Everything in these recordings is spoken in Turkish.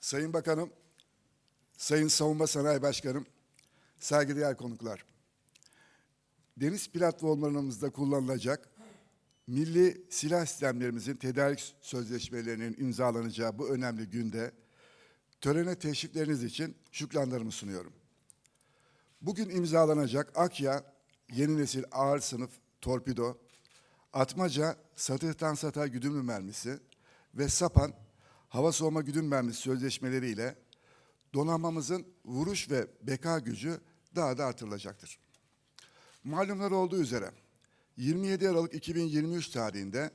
Sayın Bakanım, Sayın Savunma Sanayi Başkanım, saygıdeğer konuklar. Deniz platformlarımızda kullanılacak milli silah sistemlerimizin tedarik sözleşmelerinin imzalanacağı bu önemli günde törene teşrifleriniz için şükranlarımı sunuyorum. Bugün imzalanacak Akya yeni nesil ağır sınıf torpido, Atmaca satıhtan sata güdümlü mermisi ve Sapan hava soğuma güdüm sözleşmeleriyle donanmamızın vuruş ve beka gücü daha da artırılacaktır. Malumlar olduğu üzere 27 Aralık 2023 tarihinde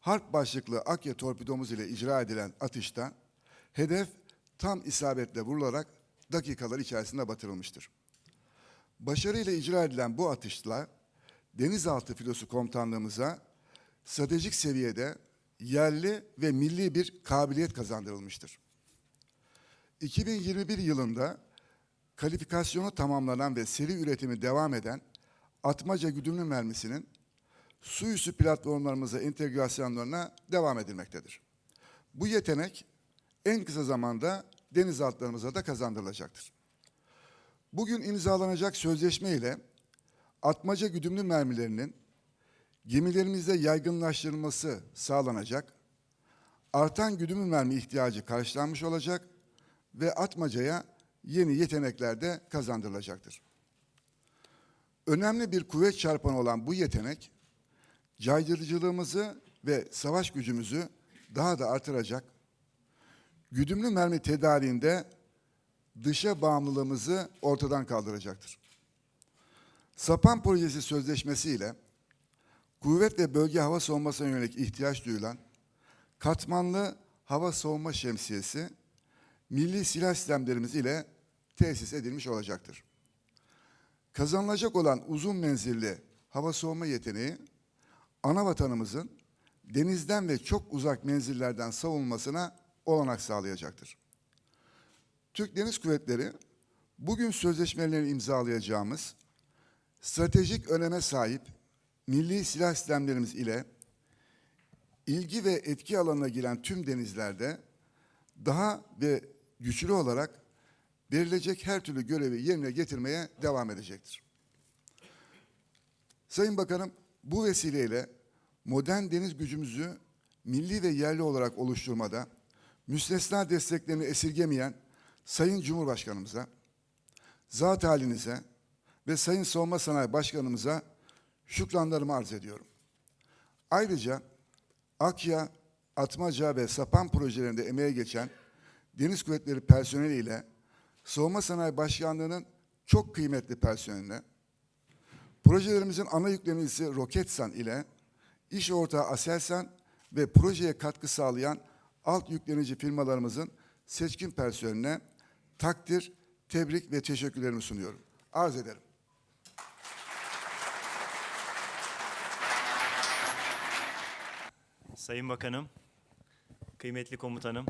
harp başlıklı Akya torpidomuz ile icra edilen atışta hedef tam isabetle vurularak dakikalar içerisinde batırılmıştır. Başarıyla icra edilen bu atışla denizaltı filosu komutanlığımıza stratejik seviyede yerli ve milli bir kabiliyet kazandırılmıştır. 2021 yılında kalifikasyonu tamamlanan ve seri üretimi devam eden atmaca güdümlü mermisinin su üstü platformlarımıza entegrasyonlarına devam edilmektedir. Bu yetenek en kısa zamanda denizaltılarımıza da kazandırılacaktır. Bugün imzalanacak sözleşme ile atmaca güdümlü mermilerinin gemilerimizde yaygınlaştırılması sağlanacak, artan güdümlü mermi ihtiyacı karşılanmış olacak ve atmacaya yeni yetenekler de kazandırılacaktır. Önemli bir kuvvet çarpanı olan bu yetenek, caydırıcılığımızı ve savaş gücümüzü daha da artıracak, güdümlü mermi tedariğinde dışa bağımlılığımızı ortadan kaldıracaktır. Sapan Projesi Sözleşmesi ile kuvvet ve bölge hava savunmasına yönelik ihtiyaç duyulan katmanlı hava savunma şemsiyesi milli silah sistemlerimiz ile tesis edilmiş olacaktır. Kazanılacak olan uzun menzilli hava savunma yeteneği ana vatanımızın denizden ve çok uzak menzillerden savunmasına olanak sağlayacaktır. Türk Deniz Kuvvetleri bugün sözleşmelerini imzalayacağımız stratejik öneme sahip milli silah sistemlerimiz ile ilgi ve etki alanına giren tüm denizlerde daha ve güçlü olarak verilecek her türlü görevi yerine getirmeye devam edecektir. Sayın Bakanım, bu vesileyle modern deniz gücümüzü milli ve yerli olarak oluşturmada müstesna desteklerini esirgemeyen Sayın Cumhurbaşkanımıza, zat halinize ve Sayın Savunma Sanayi Başkanımıza şükranlarımı arz ediyorum. Ayrıca Akya, Atmaca ve Sapan projelerinde emeğe geçen Deniz Kuvvetleri personeliyle Savunma Sanayi Başkanlığı'nın çok kıymetli personeline, projelerimizin ana yüklemecisi Roketsan ile iş ortağı Aselsan ve projeye katkı sağlayan alt yüklenici firmalarımızın seçkin personeline takdir, tebrik ve teşekkürlerimi sunuyorum. Arz ederim. Sayın Bakanım, kıymetli komutanım,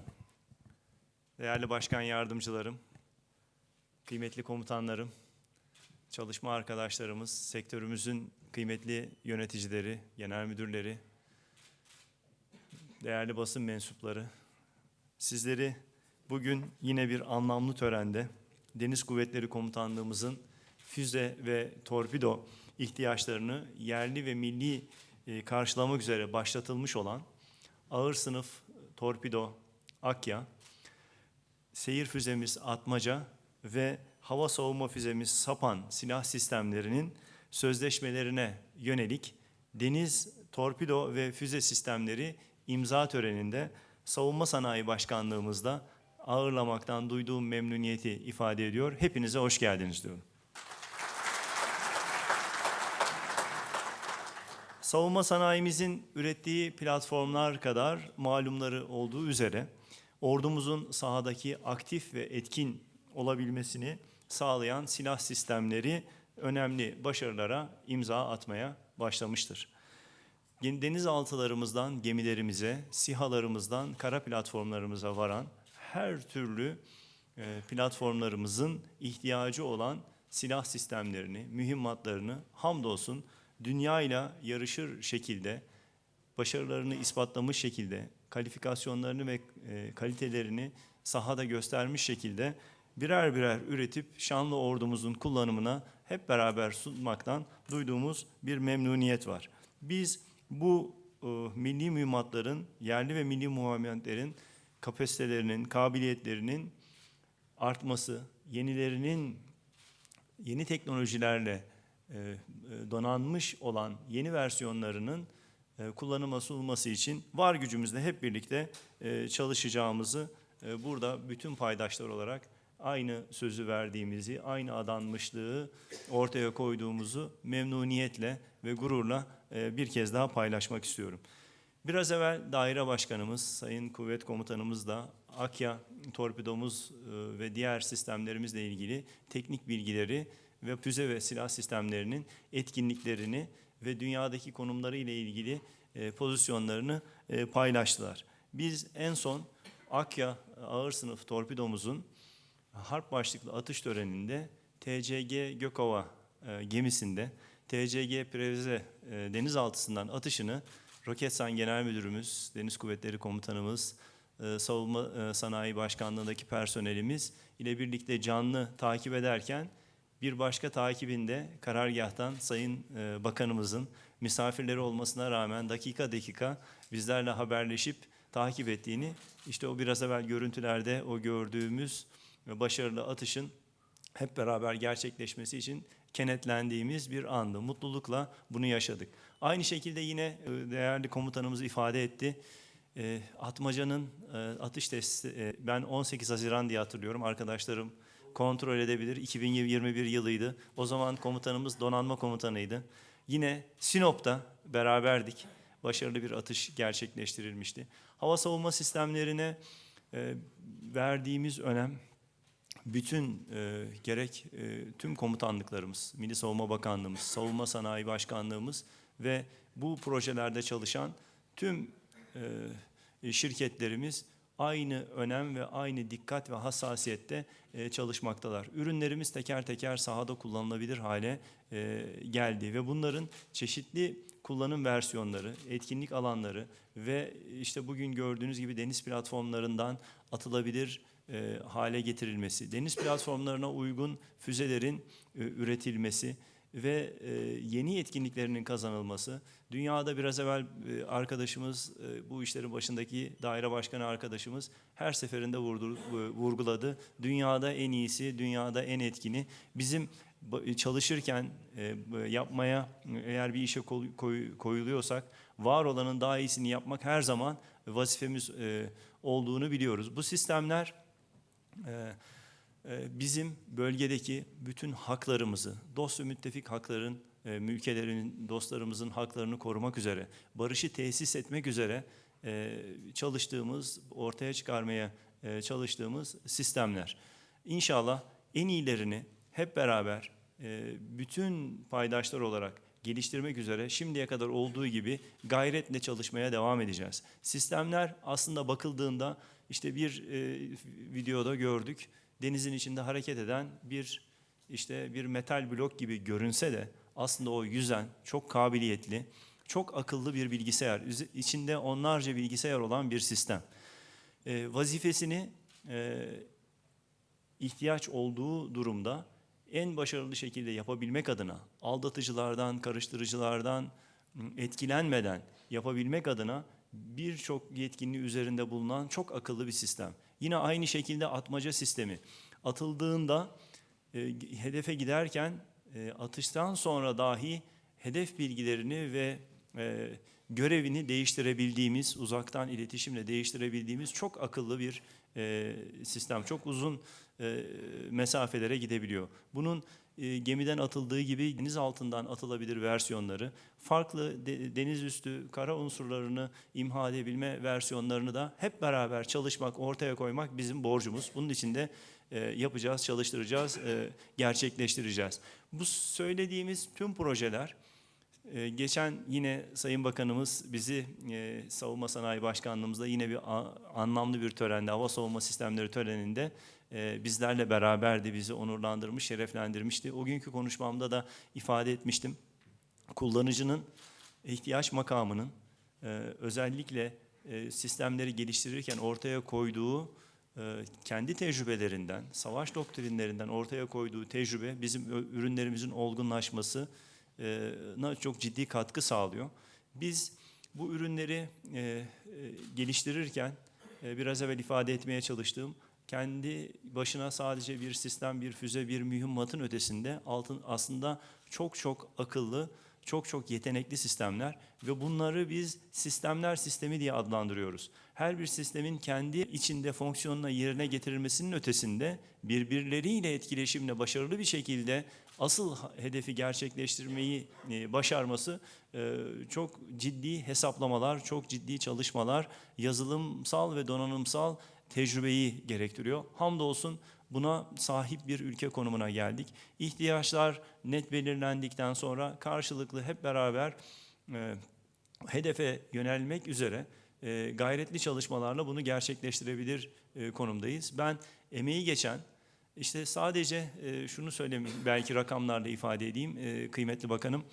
değerli başkan yardımcılarım, kıymetli komutanlarım, çalışma arkadaşlarımız, sektörümüzün kıymetli yöneticileri, genel müdürleri, değerli basın mensupları, sizleri bugün yine bir anlamlı törende Deniz Kuvvetleri Komutanlığımızın füze ve torpido ihtiyaçlarını yerli ve milli karşılamak üzere başlatılmış olan ağır sınıf torpido Akya, seyir füzemiz Atmaca ve hava savunma füzemiz Sapan silah sistemlerinin sözleşmelerine yönelik deniz torpido ve füze sistemleri imza töreninde Savunma Sanayi Başkanlığımızda ağırlamaktan duyduğum memnuniyeti ifade ediyor. Hepinize hoş geldiniz diyorum. Savunma sanayimizin ürettiği platformlar kadar malumları olduğu üzere ordumuzun sahadaki aktif ve etkin olabilmesini sağlayan silah sistemleri önemli başarılara imza atmaya başlamıştır. Denizaltılarımızdan gemilerimize, sihalarımızdan kara platformlarımıza varan her türlü e, platformlarımızın ihtiyacı olan silah sistemlerini, mühimmatlarını hamdolsun dünya ile yarışır şekilde, başarılarını ispatlamış şekilde kalifikasyonlarını ve e, kalitelerini sahada göstermiş şekilde birer birer üretip şanlı ordumuzun kullanımına hep beraber sunmaktan duyduğumuz bir memnuniyet var. Biz bu e, milli mühimmatların, yerli ve milli mühimmatların kapasitelerinin, kabiliyetlerinin artması, yenilerinin yeni teknolojilerle donanmış olan yeni versiyonlarının e, kullanıma sunulması için var gücümüzle hep birlikte e, çalışacağımızı e, burada bütün paydaşlar olarak aynı sözü verdiğimizi, aynı adanmışlığı ortaya koyduğumuzu memnuniyetle ve gururla e, bir kez daha paylaşmak istiyorum. Biraz evvel daire başkanımız, sayın kuvvet komutanımız da Akya torpidomuz e, ve diğer sistemlerimizle ilgili teknik bilgileri ve füze ve silah sistemlerinin etkinliklerini ve dünyadaki konumları ile ilgili e, pozisyonlarını e, paylaştılar. Biz en son Akya ağır sınıf torpidomuzun harp başlıklı atış töreninde TCG Gökova e, gemisinde TCG Preveze e, denizaltısından atışını Roketsan Genel Müdürümüz, Deniz Kuvvetleri Komutanımız, Savunma Sanayi Başkanlığı'ndaki personelimiz ile birlikte canlı takip ederken bir başka takibinde karargahtan Sayın e, Bakanımızın misafirleri olmasına rağmen dakika dakika bizlerle haberleşip takip ettiğini, işte o biraz evvel görüntülerde o gördüğümüz başarılı atışın hep beraber gerçekleşmesi için kenetlendiğimiz bir andı. Mutlulukla bunu yaşadık. Aynı şekilde yine e, değerli komutanımız ifade etti. E, Atmaca'nın atış testi, ben 18 Haziran diye hatırlıyorum. Arkadaşlarım kontrol edebilir. 2021 yılıydı. O zaman komutanımız donanma komutanıydı. Yine Sinop'ta beraberdik. Başarılı bir atış gerçekleştirilmişti. Hava savunma sistemlerine e, verdiğimiz önem bütün e, gerek e, tüm komutanlıklarımız, Milli Savunma Bakanlığımız, Savunma Sanayi Başkanlığımız ve bu projelerde çalışan tüm e, şirketlerimiz aynı önem ve aynı dikkat ve hassasiyette e, çalışmaktalar. Ürünlerimiz teker teker sahada kullanılabilir hale e, geldi ve bunların çeşitli kullanım versiyonları, etkinlik alanları ve işte bugün gördüğünüz gibi deniz platformlarından atılabilir e, hale getirilmesi, deniz platformlarına uygun füzelerin e, üretilmesi ve e, yeni etkinliklerinin kazanılması. Dünyada biraz evvel e, arkadaşımız, e, bu işlerin başındaki daire başkanı arkadaşımız her seferinde vurguladı. Dünyada en iyisi, dünyada en etkini. Bizim çalışırken yapmaya eğer bir işe koy- koy- koyuluyorsak var olanın daha iyisini yapmak her zaman vazifemiz olduğunu biliyoruz. Bu sistemler bizim bölgedeki bütün haklarımızı, dost ve müttefik hakların, e, ülkelerin, dostlarımızın haklarını korumak üzere, barışı tesis etmek üzere e, çalıştığımız, ortaya çıkarmaya e, çalıştığımız sistemler. İnşallah en iyilerini hep beraber bütün paydaşlar olarak geliştirmek üzere şimdiye kadar olduğu gibi gayretle çalışmaya devam edeceğiz. Sistemler aslında bakıldığında işte bir videoda gördük denizin içinde hareket eden bir işte bir metal blok gibi görünse de aslında o yüzen çok kabiliyetli, çok akıllı bir bilgisayar. İçinde onlarca bilgisayar olan bir sistem. E, vazifesini e, ihtiyaç olduğu durumda en başarılı şekilde yapabilmek adına aldatıcılardan, karıştırıcılardan etkilenmeden yapabilmek adına birçok yetkinliği üzerinde bulunan çok akıllı bir sistem. Yine aynı şekilde atmaca sistemi atıldığında e, hedefe giderken e, atıştan sonra dahi hedef bilgilerini ve e, görevini değiştirebildiğimiz, uzaktan iletişimle değiştirebildiğimiz çok akıllı bir e, sistem. Çok uzun e, mesafelere gidebiliyor. Bunun e, gemiden atıldığı gibi deniz altından atılabilir versiyonları, farklı de- deniz üstü kara unsurlarını imha edebilme versiyonlarını da hep beraber çalışmak, ortaya koymak bizim borcumuz. Bunun için de e, yapacağız, çalıştıracağız, e, gerçekleştireceğiz. Bu söylediğimiz tüm projeler ee, Geçen yine Sayın Bakanımız bizi e, Savunma Sanayi Başkanlığımızda yine bir a- anlamlı bir törende, hava savunma sistemleri töreninde e, bizlerle beraberdi, bizi onurlandırmış, şereflendirmişti. O günkü konuşmamda da ifade etmiştim. Kullanıcının ihtiyaç makamının e, özellikle e, sistemleri geliştirirken ortaya koyduğu e, kendi tecrübelerinden, savaş doktrinlerinden ortaya koyduğu tecrübe bizim ürünlerimizin olgunlaşması e, na çok ciddi katkı sağlıyor. Biz bu ürünleri geliştirirken biraz evvel ifade etmeye çalıştığım kendi başına sadece bir sistem, bir füze, bir mühimmatın ötesinde altın aslında çok çok akıllı, çok çok yetenekli sistemler ve bunları biz sistemler sistemi diye adlandırıyoruz. Her bir sistemin kendi içinde fonksiyonuna yerine getirilmesinin ötesinde birbirleriyle etkileşimle başarılı bir şekilde asıl hedefi gerçekleştirmeyi e, başarması e, çok ciddi hesaplamalar, çok ciddi çalışmalar, yazılımsal ve donanımsal tecrübeyi gerektiriyor. Hamdolsun buna sahip bir ülke konumuna geldik. İhtiyaçlar net belirlendikten sonra karşılıklı hep beraber e, hedefe yönelmek üzere e, gayretli çalışmalarla bunu gerçekleştirebilir e, konumdayız. Ben emeği geçen, işte sadece e, şunu söyleyeyim, belki rakamlarla ifade edeyim e, kıymetli bakanım.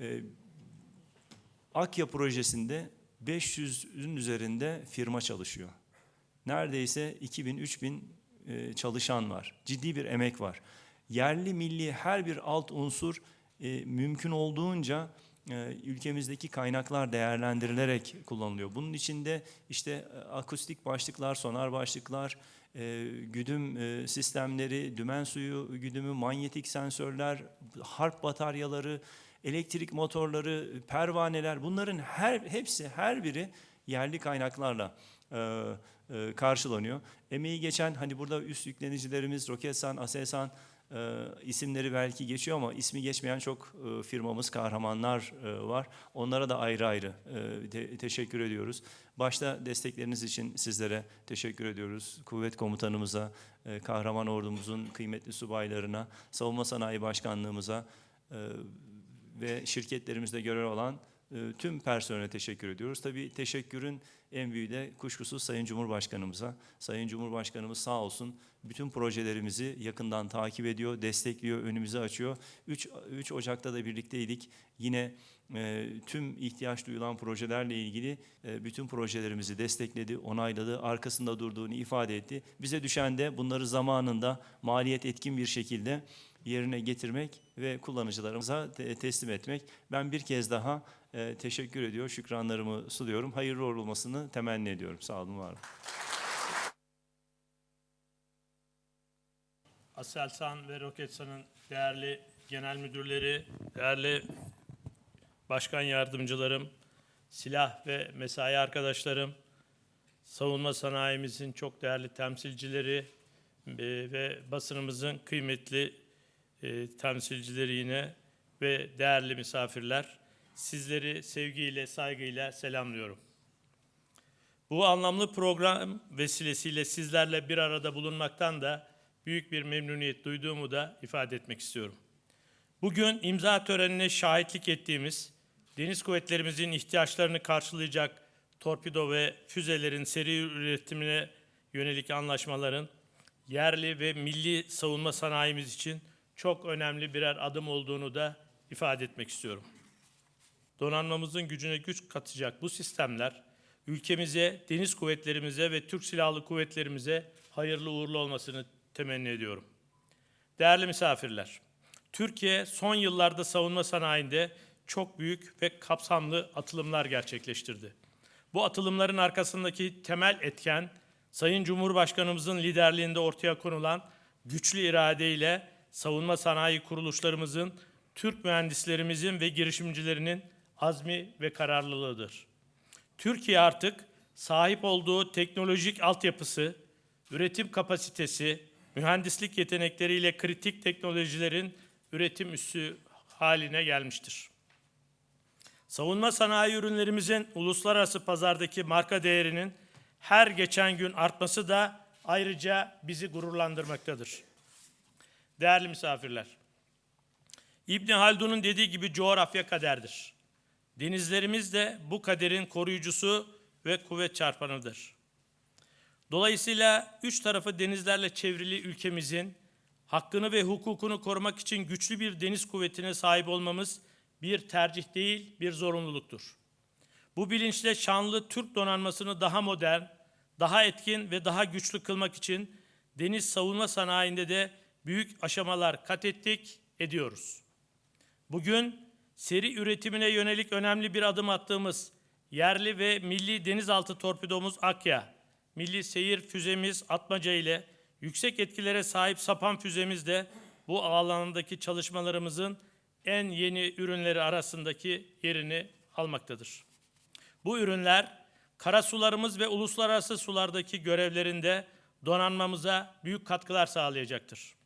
E, Akya projesinde 500'ün üzerinde firma çalışıyor. Neredeyse 2000-3000 e, çalışan var. Ciddi bir emek var. Yerli milli her bir alt unsur e, mümkün olduğunca e, ülkemizdeki kaynaklar değerlendirilerek kullanılıyor. Bunun içinde işte e, akustik başlıklar, sonar başlıklar, güdüm sistemleri, dümen suyu güdümü, manyetik sensörler, harp bataryaları, elektrik motorları, pervaneler bunların her hepsi her biri yerli kaynaklarla e, karşılanıyor. Emeği geçen hani burada üst yüklenicilerimiz Roketsan, Aselsan e, isimleri belki geçiyor ama ismi geçmeyen çok e, firmamız, kahramanlar e, var. Onlara da ayrı ayrı e, te- teşekkür ediyoruz. Başta destekleriniz için sizlere teşekkür ediyoruz. Kuvvet komutanımıza, e, kahraman ordumuzun kıymetli subaylarına, savunma sanayi başkanlığımıza e, ve şirketlerimizde görev alan e, tüm personele teşekkür ediyoruz. Tabii teşekkürün en büyüğü de kuşkusuz Sayın Cumhurbaşkanımıza. Sayın Cumhurbaşkanımız sağ olsun bütün projelerimizi yakından takip ediyor, destekliyor, önümüze açıyor. 3, 3 Ocak'ta da birlikteydik. Yine e, tüm ihtiyaç duyulan projelerle ilgili e, bütün projelerimizi destekledi, onayladı, arkasında durduğunu ifade etti. Bize düşen de bunları zamanında maliyet etkin bir şekilde yerine getirmek ve kullanıcılarımıza te- teslim etmek. Ben bir kez daha e, teşekkür ediyor, şükranlarımı sunuyorum. Hayırlı olmasını temenni ediyorum. Sağ olun, var olun. Aselsan ve Roketsan'ın değerli genel müdürleri, değerli başkan yardımcılarım, silah ve mesai arkadaşlarım, savunma sanayimizin çok değerli temsilcileri e, ve basınımızın kıymetli e, temsilcileri yine ve değerli misafirler, sizleri sevgiyle, saygıyla selamlıyorum. Bu anlamlı program vesilesiyle sizlerle bir arada bulunmaktan da büyük bir memnuniyet duyduğumu da ifade etmek istiyorum. Bugün imza törenine şahitlik ettiğimiz deniz kuvvetlerimizin ihtiyaçlarını karşılayacak torpido ve füzelerin seri üretimine yönelik anlaşmaların yerli ve milli savunma sanayimiz için çok önemli birer adım olduğunu da ifade etmek istiyorum. Donanmamızın gücüne güç katacak bu sistemler ülkemize, deniz kuvvetlerimize ve Türk Silahlı Kuvvetlerimize hayırlı uğurlu olmasını temenni ediyorum. Değerli misafirler, Türkiye son yıllarda savunma sanayinde çok büyük ve kapsamlı atılımlar gerçekleştirdi. Bu atılımların arkasındaki temel etken Sayın Cumhurbaşkanımızın liderliğinde ortaya konulan güçlü iradeyle savunma sanayi kuruluşlarımızın, Türk mühendislerimizin ve girişimcilerinin azmi ve kararlılığıdır. Türkiye artık sahip olduğu teknolojik altyapısı, üretim kapasitesi, mühendislik yetenekleriyle kritik teknolojilerin üretim üssü haline gelmiştir. Savunma sanayi ürünlerimizin uluslararası pazardaki marka değerinin her geçen gün artması da ayrıca bizi gururlandırmaktadır. Değerli misafirler, İbni Haldun'un dediği gibi coğrafya kaderdir. Denizlerimiz de bu kaderin koruyucusu ve kuvvet çarpanıdır. Dolayısıyla üç tarafı denizlerle çevrili ülkemizin hakkını ve hukukunu korumak için güçlü bir deniz kuvvetine sahip olmamız bir tercih değil, bir zorunluluktur. Bu bilinçle şanlı Türk donanmasını daha modern, daha etkin ve daha güçlü kılmak için deniz savunma sanayinde de büyük aşamalar kat ettik, ediyoruz. Bugün seri üretimine yönelik önemli bir adım attığımız yerli ve milli denizaltı torpidomuz Akya, milli seyir füzemiz Atmaca ile yüksek etkilere sahip sapan füzemiz de bu alandaki çalışmalarımızın en yeni ürünleri arasındaki yerini almaktadır. Bu ürünler karasularımız ve uluslararası sulardaki görevlerinde donanmamıza büyük katkılar sağlayacaktır.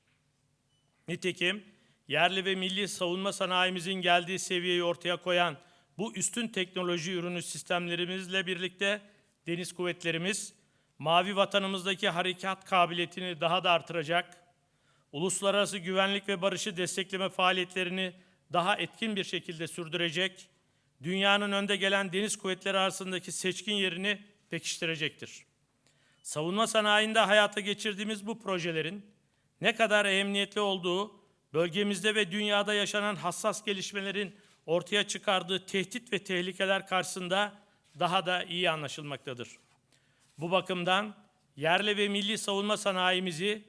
Nitekim yerli ve milli savunma sanayimizin geldiği seviyeyi ortaya koyan bu üstün teknoloji ürünü sistemlerimizle birlikte deniz kuvvetlerimiz mavi vatanımızdaki harekat kabiliyetini daha da artıracak, uluslararası güvenlik ve barışı destekleme faaliyetlerini daha etkin bir şekilde sürdürecek, dünyanın önde gelen deniz kuvvetleri arasındaki seçkin yerini pekiştirecektir. Savunma sanayinde hayata geçirdiğimiz bu projelerin ne kadar emniyetli olduğu, bölgemizde ve dünyada yaşanan hassas gelişmelerin ortaya çıkardığı tehdit ve tehlikeler karşısında daha da iyi anlaşılmaktadır. Bu bakımdan yerli ve milli savunma sanayimizi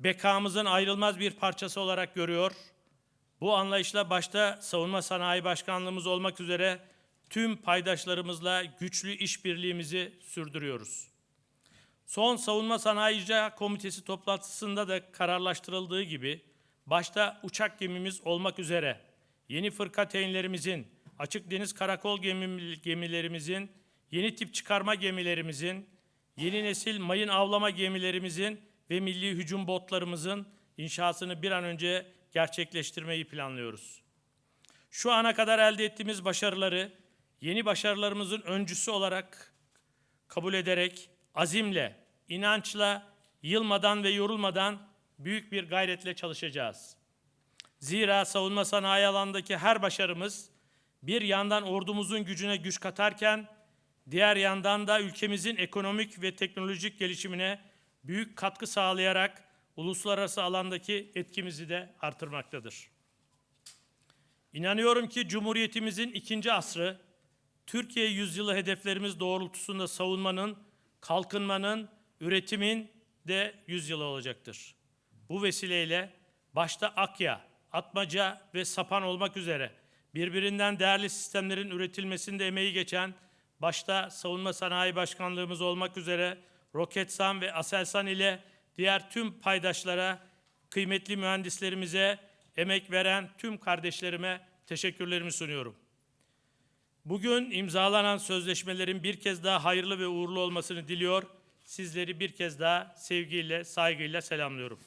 bekamızın ayrılmaz bir parçası olarak görüyor. Bu anlayışla başta Savunma Sanayi Başkanlığımız olmak üzere tüm paydaşlarımızla güçlü işbirliğimizi sürdürüyoruz. Son Savunma Sanayici Komitesi toplantısında da kararlaştırıldığı gibi başta uçak gemimiz olmak üzere yeni fırkateynlerimizin, açık deniz karakol gemi- gemilerimizin, yeni tip çıkarma gemilerimizin, yeni nesil mayın avlama gemilerimizin ve milli hücum botlarımızın inşasını bir an önce gerçekleştirmeyi planlıyoruz. Şu ana kadar elde ettiğimiz başarıları yeni başarılarımızın öncüsü olarak kabul ederek azimle, inançla, yılmadan ve yorulmadan büyük bir gayretle çalışacağız. Zira savunma sanayi alandaki her başarımız bir yandan ordumuzun gücüne güç katarken diğer yandan da ülkemizin ekonomik ve teknolojik gelişimine büyük katkı sağlayarak uluslararası alandaki etkimizi de artırmaktadır. İnanıyorum ki Cumhuriyetimizin ikinci asrı, Türkiye yüzyılı hedeflerimiz doğrultusunda savunmanın, kalkınmanın, üretimin de yüzyılı olacaktır. Bu vesileyle başta Akya, Atmaca ve Sapan olmak üzere birbirinden değerli sistemlerin üretilmesinde emeği geçen başta Savunma Sanayi Başkanlığımız olmak üzere Roketsan ve Aselsan ile diğer tüm paydaşlara, kıymetli mühendislerimize, emek veren tüm kardeşlerime teşekkürlerimi sunuyorum. Bugün imzalanan sözleşmelerin bir kez daha hayırlı ve uğurlu olmasını diliyor. Sizleri bir kez daha sevgiyle, saygıyla selamlıyorum.